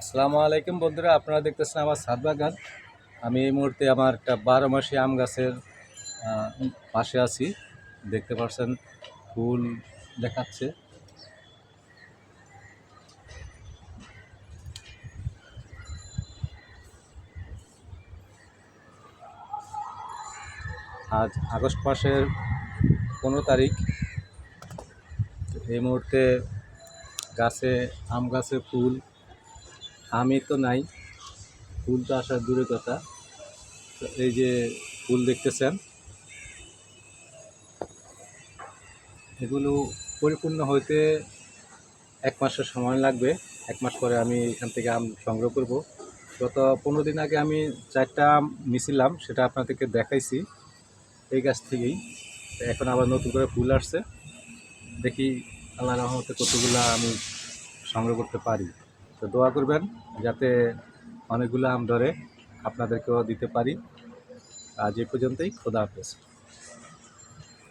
আসসালামু আলাইকুম বন্ধুরা, আপনারা দেখতেছেন আমার ছাদ বাগান আমি এই মুহূর্তে আমার একটা বারো মাসি আম গাছের পাশে আছি। দেখতে পাচ্ছেন, ফুল দেখাচ্ছে। আজ আগস্ট মাসের পনেরো তারিখ। এই মুহূর্তে গাছে, আম গাছে ফুল আমি তো নাই। ফুল তো আসার দূরের কথা। এই যে ফুল দেখতেছেন, এগুলো পরিপূর্ণ হইতে এক মাসের সময় লাগবে। এক মাস পরে আমি এখান থেকে আম সংগ্রহ করব। গত পনেরো দিন আগে আমি চারটা আম নিছিলাম, সেটা আপনাদেরকে দেখাইছি এই গাছ থেকেই। এখন আবার নতুন করে ফুল আসছে। দেখি আল্লাহ রহমতে কতগুলা আমি সংগ্রহ করতে পারি। তো দোয়া করবেন যাতে অনেকগুলো আম ধরে আপনাদেরকেও দিতে পারি। আজ এ পর্যন্তই, খোদা হাফেজ।